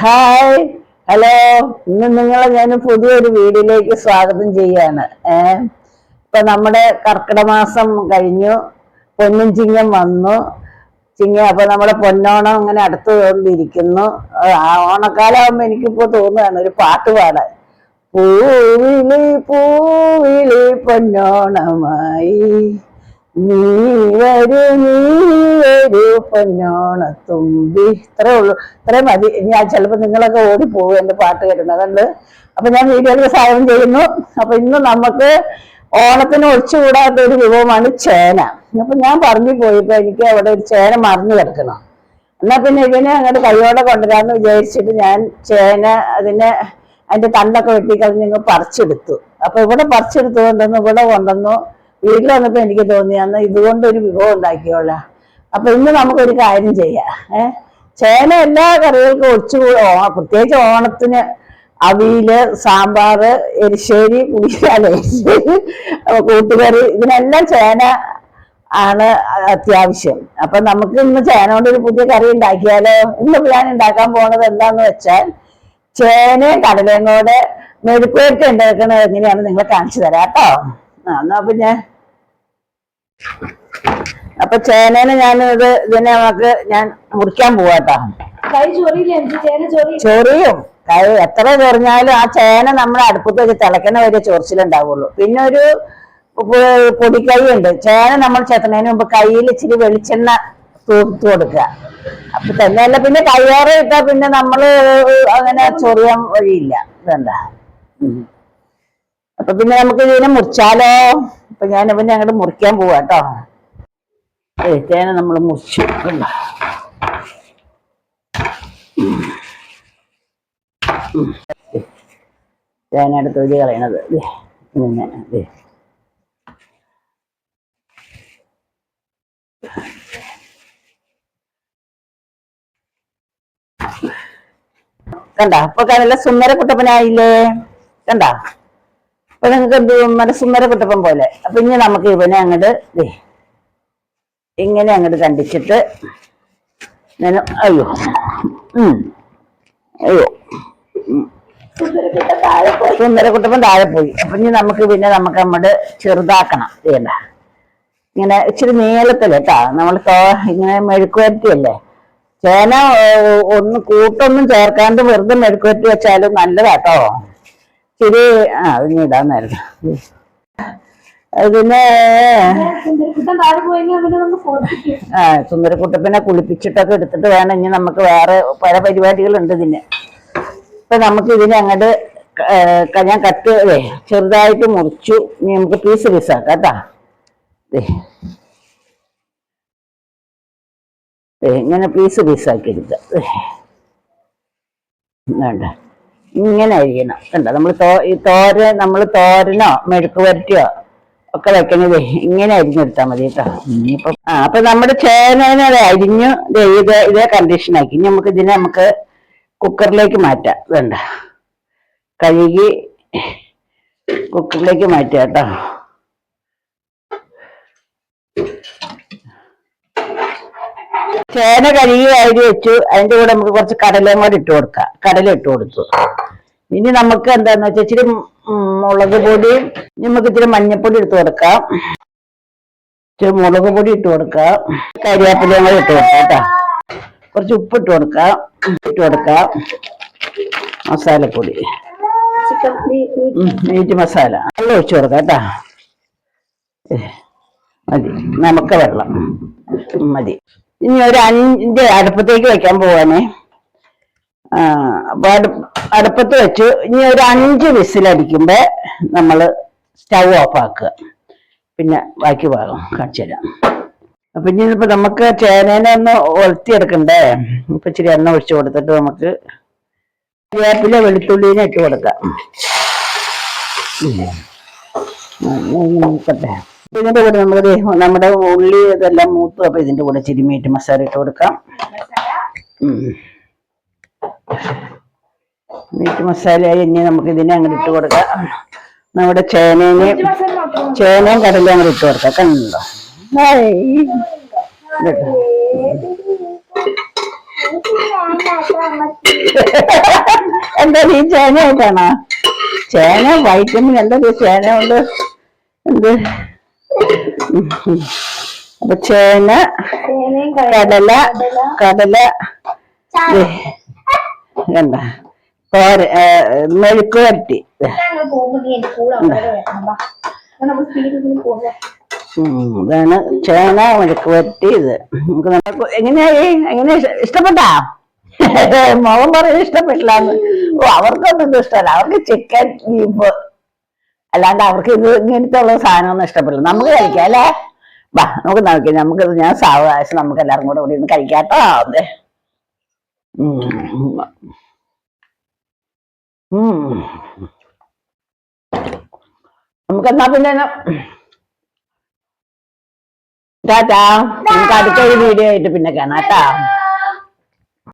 Hi hello ഇന്ന് നിങ്ങളെ ഞാൻ പുതിയൊരു വീഡിയോയിലേക്ക് സ്വാഗതം ചെയ്യാണ് ഏഹ് ഇപ്പൊ നമ്മുടെ കർക്കിടമാസം കഴിഞ്ഞു. പൊന്നും ചിങ്ങം വന്നു. ചിങ്ങ അപ്പൊ നമ്മുടെ പൊന്നോണം ഇങ്ങനെ അടുത്ത് കൊണ്ടിരിക്കുന്നു ആ ഓണക്കാലാവുമ്പോ എനിക്കിപ്പോ തോന്നുകയാണ് ഒരു പാട്ട് പാടാൻ. പൂവിളി പൂവിളി പൊന്നോണമായി. നീ ഒരു നീ പൊന്നോണത്തുമ്പി ഇത്രേ ഉള്ളൂ. ഇത്രയും മതി. ഞാൻ ചിലപ്പോ നിങ്ങളൊക്കെ ഓടിപ്പോകും എന്റെ പാട്ട് കേട്ടിട്ടുണ്ട് അതുകൊണ്ട് അപ്പൊ ഞാൻ വീഡിയോയിൽ സഹായം ചെയ്യുന്നു. അപ്പൊ ഇന്ന് നമുക്ക് ഓണത്തിന് ഒഴിച്ചുകൂടാത്ത ഒരു വിഭവമാണ് ചേന. അപ്പൊ ഞാൻ പറഞ്ഞു പോയപ്പോൾ എനിക്ക് അവിടെ ഒരു ചേന മറിഞ്ഞു കിടക്കണം എന്നാ പിന്നെ ഇതിനെ അങ്ങോട്ട് കൈയോടെ കൊണ്ടുവരാന്ന് വിചാരിച്ചിട്ട് ഞാൻ ചേന അതിനെ അതിന്റെ തണ്ടൊക്കെ വെട്ടിക്കളഞ്ഞ് നിങ്ങൾ പറിച്ചെടുത്തു. അപ്പോൾ ഇവിടെ പറിച്ചെടുത്തു കൊണ്ടുവന്നു ഇവിടെ കൊണ്ടുവന്നു. വീട്ടിൽ വന്നപ്പോ എനിക്ക് തോന്നി അന്ന് ഇതുകൊണ്ട് ഒരു വിഭവം ഉണ്ടാക്കിയോളാം. അപ്പൊ ഇന്ന് നമുക്കൊരു കാര്യം ചെയ്യാം. ഏഹ് ചേന എല്ലാ കറികൾക്കും ഒഴിച്ചു പ്രത്യേകിച്ച് ഓണത്തിന് അവിയിൽ സാമ്പാറ് എരിശ്ശേരി പുളിയാല എരിശ്ശേരി കൂട്ടുകറി ഇതിനെല്ലാം ചേന ആണ് അത്യാവശ്യം. അപ്പൊ നമുക്ക് ഇന്ന് ചേന കൊണ്ട് ഒരു പുതിയ കറി ഉണ്ടാക്കിയാലോ? ഇന്ന് ഞാൻ ഉണ്ടാക്കാൻ പോണത് എന്താന്ന് വെച്ചാൽ ചേനയും കടലയും കൂടെ മെഴുക്കുവരട്ടി ഉണ്ടാക്കുന്നത് എങ്ങനെയാണെന്ന് നിങ്ങളെ കാണിച്ചു തരാം കേട്ടോ. എന്നാ പിന്നെ. അപ്പൊ ചേനേനെ ഞാൻ ഇത് ഇതിനെ നമുക്ക് ഞാൻ മുറിക്കാൻ പോവാട്ടാ ചൊറിയും. കൈ എത്ര ചൊറിഞ്ഞാലും ആ ചേന നമ്മൾ അടുപ്പത്ത് വെച്ച് തിളക്കണ വരെ ചൊറിച്ചിലുണ്ടാവുള്ളൂ. പിന്നെ ഒരു പൊടിക്കൈ ഉണ്ട് ചേന നമ്മൾ ചെത്തുന്നതിന് മുമ്പ് കയ്യിൽ ഇച്ചിരി വെളിച്ചെണ്ണ തൂത്ത് കൊടുക്കുക. അപ്പൊ തന്നെയല്ല പിന്നെ കയ്യോറ ഇട്ടാ പിന്നെ നമ്മൾ അങ്ങനെ ചൊറിയാൻ വഴിയില്ല. ഇതെന്താ. അപ്പൊ പിന്നെ നമുക്ക് ഇതിനെ മുറിച്ചാലോ? അപ്പൊ ഞാൻ പിന്നെ അങ്ങോട്ട് മുറിക്കാൻ പോവാ കേട്ടോ തേന നമ്മൾ മുറിച്ചു. തേനയുടെ തൊലി കളയണത്. ഇങ്ങനെ. കണ്ട? അപ്പൊ നല്ല സുന്ദര കുട്ടപ്പനായില്ലേ? കണ്ട? അപ്പൊ നിങ്ങൾക്ക് എന്ത് കുട്ടപ്പം പോലെ. അപ്പൊ ഇനി നമുക്ക് ഇവനെ അങ്ങോട്ട് ഇങ്ങനെ അങ്ങോട്ട് കണ്ടിച്ചിട്ട് അയ്യോ. അയ്യോ. സുന്ദരക്കുട്ടപ്പൻ താഴെ പോയി. അപ്പൊ ഇനി നമുക്ക് പിന്നെ നമുക്ക് നമ്മുടെ ചെറുതാക്കണം. ചെയ്യണ്ട ഇങ്ങനെ ഇച്ചിരി നീളത്തിൽ കേട്ടാ. നമ്മൾ ഇങ്ങനെ മെഴുക്കുവരട്ടിയല്ലേ? ചേന ഒന്ന് കൂട്ടൊന്നും ചേർക്കാണ്ട് വെറുതെ മെഴുക്കുവരട്ടി വെച്ചാലും നല്ലതാട്ടോ. ഇച്ചിരി ആ അതിന് ഇടാന്നായിരുന്നു പിന്നെ ആ സുന്ദരക്കൂട്ട പിന്നെ കുളിപ്പിച്ചിട്ടൊക്കെ എടുത്തിട്ട് വേണം. ഇനി നമുക്ക് വേറെ പല പരിപാടികളുണ്ട് ഇതിന്. ഇപ്പൊ നമുക്ക് ഇതിനെ അങ്ങോട്ട് ഞാൻ കട്ട് ചെറുതായിട്ട് മുറിച്ചു. ഇനി നമുക്ക് പീസ് പീസാക്കാം കേട്ടാ. ഇങ്ങനെ പീസ് പീസാക്കി എടുക്കാം. വേണ്ട. ഇങ്ങനെ അരിയണം. കണ്ടോ? നമ്മൾ ഈ തോര നമ്മൾ തോരനോ മെഴുക്ക് വരട്ടിയോ ഒക്കെ വെക്കണത് ഇങ്ങനെ അരിഞ്ഞെടുത്താൽ മതി കേട്ടോ. ഇനിയിപ്പോ ആ അപ്പൊ നമ്മുടെ ചേനേനെ അരിഞ്ഞു ഇത് ഇതേ കണ്ടീഷനാക്കി ഇനി നമുക്ക് ഇതിനെ നമുക്ക് കുക്കറിലേക്ക് മാറ്റാം. വേണ്ട. കഴുകി കുക്കറിലേക്ക് മാറ്റാം കേട്ടോ. ചേന കഴുകി അരി വെച്ചു. അതിന്റെ കൂടെ നമുക്ക് കുറച്ച് കടലയും കൂടെ ഇട്ട് കൊടുക്കാം. കടല ഇട്ട് കൊടുത്തു. ഇനി നമുക്ക് എന്താന്ന് വെച്ചാൽ ഇച്ചിരി മുളക് പൊടി നമുക്ക് ഇച്ചിരി മഞ്ഞപ്പൊടി എടുത്ത് കൊടുക്കാം. ഇച്ചിരി മുളക് പൊടി ഇട്ട് കൊടുക്കാം. കരിയാപ്പിലയും കൂടെ ഇട്ട് കൊടുക്കാം കേട്ടോ. കുറച്ച് ഉപ്പ് ഇട്ട് കൊടുക്കാം. ഇട്ട് കൊടുക്കാം. മസാലപ്പൊടി മീറ്റ് മസാല. വെള്ളം ഒഴിച്ചു കൊടുക്കാം കേട്ടാ. മതി. നമുക്ക് വെള്ളം. മതി. ഇനി ഒരു അഞ്ച് അടുപ്പത്തേക്ക് വെക്കാൻ പോവാനേ അപ്പൊ അടുപ്പത്ത് വെച്ചു ഇനി ഒരു അഞ്ച് വിസിലടിക്കുമ്പോ നമ്മൾ സ്റ്റൗ ഓഫ് ആക്കുക പിന്നെ ബാക്കി ഭാഗം കാണിച്ചു അപ്പൊ ഇനി ഇപ്പൊ നമുക്ക് ചേനേനെ ഒന്ന് ഒലത്തിയെടുക്കണ്ടേ ഇപ്പൊ ഇച്ചിരി എണ്ണ ഒഴിച്ചു കൊടുത്തിട്ട് നമുക്ക് വേപ്പില വെളുത്തുള്ളിനെ ഇട്ട് കൊടുക്കാം നോക്കട്ടെ ഇതിന്റെ കൂടെ നമ്മൾ നമ്മുടെ ഉള്ളി ഇതെല്ലാം മൂത്തു. അപ്പൊ ഇതിന്റെ കൂടെ ഇച്ചിരി മീറ്റ് മസാല ഇട്ട് കൊടുക്കാം. മീറ്റ് മസാല ഇനി നമുക്ക് ഇതിനെ അങ്ങോട്ട് ഇട്ട് കൊടുക്കാം. നമ്മുടെ മാത്രം ചേനയും കടലും അങ്ങോട്ട് ഇട്ട് കൊടുക്കാം. കണ്ടോ. എന്താ ഈ ചേനയായിട്ടാണോ ചേന വൈറ്റമിൻ എന്താ ചേന കൊണ്ട് എന്ത്? അപ്പൊ ചേന കടല കടല കണ്ട തോര മെഴുക്ക് വരട്ടി. ഇതാണ് ചേന മെഴുക്ക് വരട്ടി ഇത്. നമുക്ക് നമുക്ക് എങ്ങനെയായി? എങ്ങനെ ഇഷ്ട- ഇഷ്ടപ്പെട്ടാ? മോഹൻ പറയുന്നത് ഇഷ്ടപ്പെട്ടില്ല ഓ അവർക്കൊന്നും ഇഷ്ടമല്ല. അവർക്ക് ചിക്കൻ ബീഫ് അല്ലാണ്ട് അവർക്ക് ഇത് ഇങ്ങനത്തെ ഉള്ള സാധനമൊന്നും ഇഷ്ടപ്പെടില്ല. നമുക്ക് കഴിക്കാം അല്ലേ? വാ നമുക്ക് നോക്കി നമുക്ക് ഞാൻ സാവകാശം നമുക്ക് എല്ലാവരും കൂടെ ഇവിടെ ഇരുന്ന് കഴിക്കാട്ടോ അതെ. നമുക്കെന്നാ പിന്നെ ടാറ്റാ. നമുക്ക് അടുത്തൊരു വീഡിയോ ആയിട്ട് പിന്നെ കാണാം കേട്ടാ.